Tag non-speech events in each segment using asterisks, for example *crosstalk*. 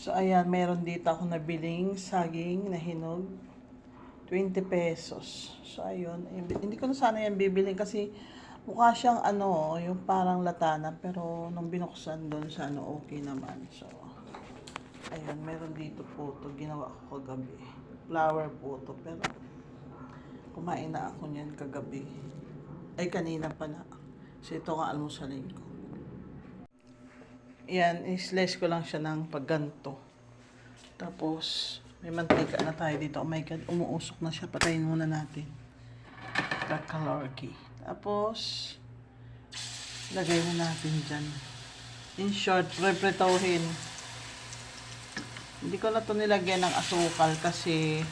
So, ayan, meron dito ako nabiling saging na hinog. 20 pesos. So, ayun. Hindi ko na sana yan bibiling kasi mukha siyang ano, yung parang latana. Pero nung binuksan doon sa ano, okay naman. So, ayun, meron dito po to Ginawa ko kagabi. Flower po to Pero, kumain na ako niyan kagabi. Ay, kanina pala. So, ito nga almusalin ko. Yan, i-slice ko lang siya ng pagganto. Tapos, may mantika na tayo dito. Oh my God, umuusok na siya. Patayin muna natin. Kakalorki. Tapos, lagay na natin dyan. In short, prepretohin. Hindi ko na to nilagyan ng asukal kasi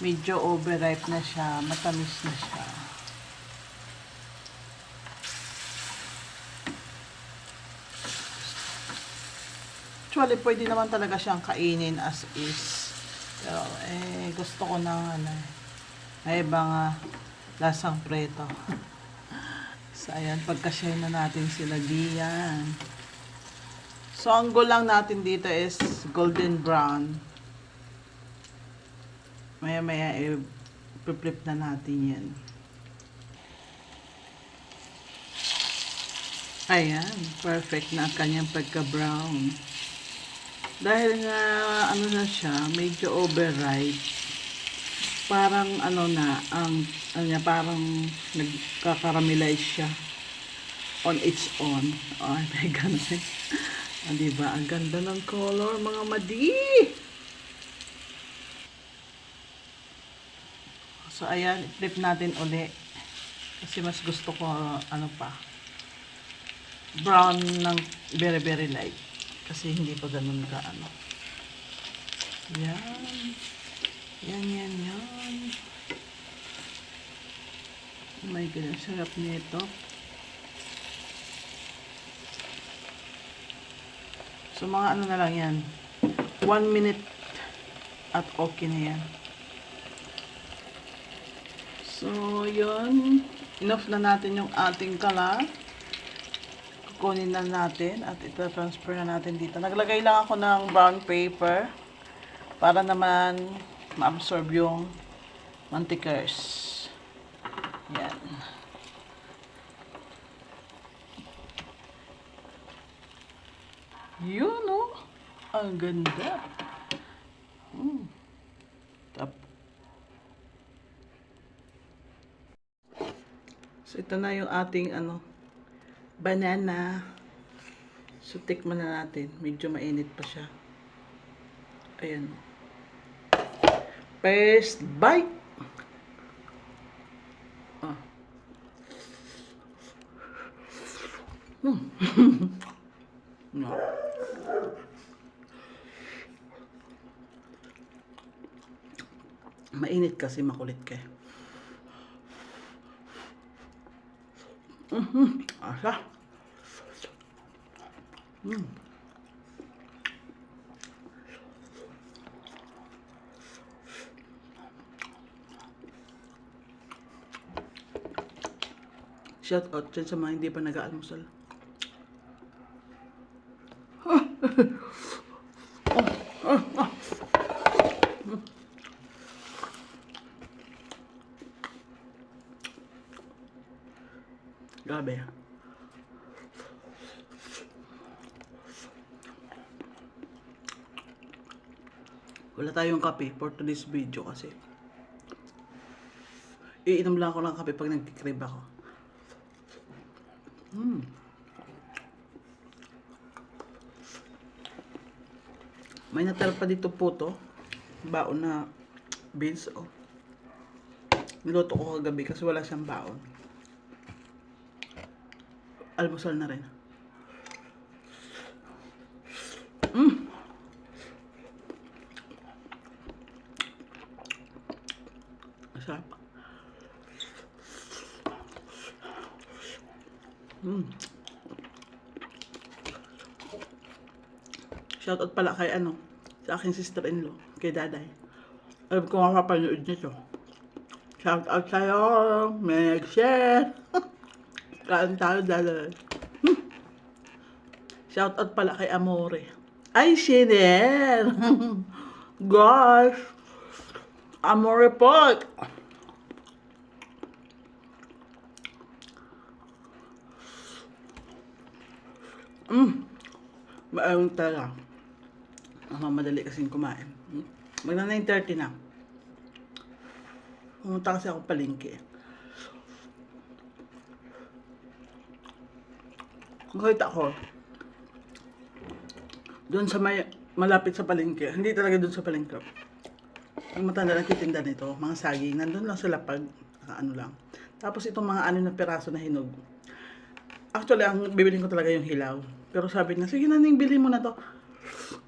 medyo overripe na siya. Matamis na siya. Actually, pwede naman talaga siyang kainin as is. Pero, eh, gusto ko ng, ano, may ibang ah, lasang preto. *laughs* so, ayan, pagkashare na natin sila diyan. So, ang goal lang natin dito is golden brown. Maya-maya, i-flip na natin yan. Ayan, perfect na ang kanyang pagka-brown. Dahil nga, ano na siya, medyo overripe. Parang, ano na, ang, ano niya, parang nagkakaramelize siya on its own. Oh, *laughs* may ganun. Ah, diba? Ang ganda ng color, mga madi! So, ayan, flip natin uli. Kasi mas gusto ko, ano pa, brown ng very, very light. Kasi hindi pa ganun ka, ano. Yan. Yan, yan, yan. Oh my God, ang sarap nito. So, mga ano na lang yan. One minute at okay na yan. So, yun. Enough na natin yung ating kalat kukunin na natin at ito-transfer na natin dito. Naglagay lang ako ng brown paper para naman ma-absorb yung mantikers. Yan. Yun, oh. Ang ganda. Mm. Tap. So, ito na yung ating ano, banana. So, tikman na natin. Medyo mainit pa siya. Ayan. First bite. Ah. Hmm. *laughs* no. Mainit kasi makulit ka. eh. Mhm. Asa. Mm. Shout out dyan sa mga hindi pa nag-aalmusal. Grabe. ah. Wala tayong kape for today's video kasi. Iinom lang ako ng kape pag nagkikrib ako. Hmm. May natira pa dito po to. Baon na beans. Oh. Niluto ko kagabi kasi wala siyang baon. Almusal na rin. Mm. Masarap. Mm. Shoutout pala kay ano, sa aking sister-in-law, kay Daday. Alam ko mapapanood nito. Shoutout sa'yo, may nag-share. *laughs* Kaan tayo, Daday. Hmm. Shoutout pala kay Amore. Ay, Shinel! *laughs* Gosh! Amore pot! Mm. Maayong talaga. Mamadali kasing kumain. Hmm? Magna 9.30 na. Pumunta kasi ako palengke. Makita ko. Doon sa may, malapit sa palengke. Hindi talaga doon sa palengke. Ang matanda nagtitinda nito, mga saging, nandun lang sa lapag, naka ano lang. Tapos itong mga ano na piraso na hinog. Actually, ang bibilin ko talaga yung hilaw. Pero sabi niya, sige na ning, bilhin mo na to.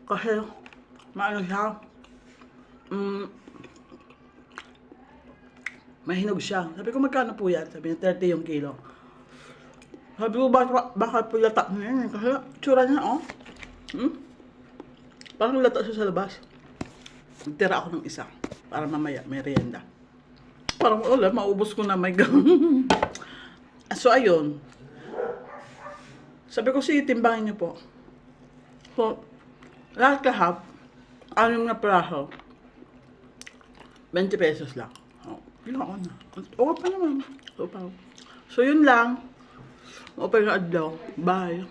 Kasi, maano siya, mm, mahinog siya. Sabi ko, magkano po yan? Sabi niya, 30 yung kilo. Sabi ko, baka, baka po lata na yan. eh. Kasi, tsura niya, oh. Hmm? Parang lata siya sa labas. Tira ako ng isa. Para mamaya, merienda. Parang, wala, maubos ko na, my God. *laughs* so, ayun. Sabi ko, sige, timbangin niyo po. So, lahat kahap, anim na praso, 20 pesos lang. Oh, ako na. Oo pa naman. Oo pa. So, yun lang. Okay na adlaw. Bye.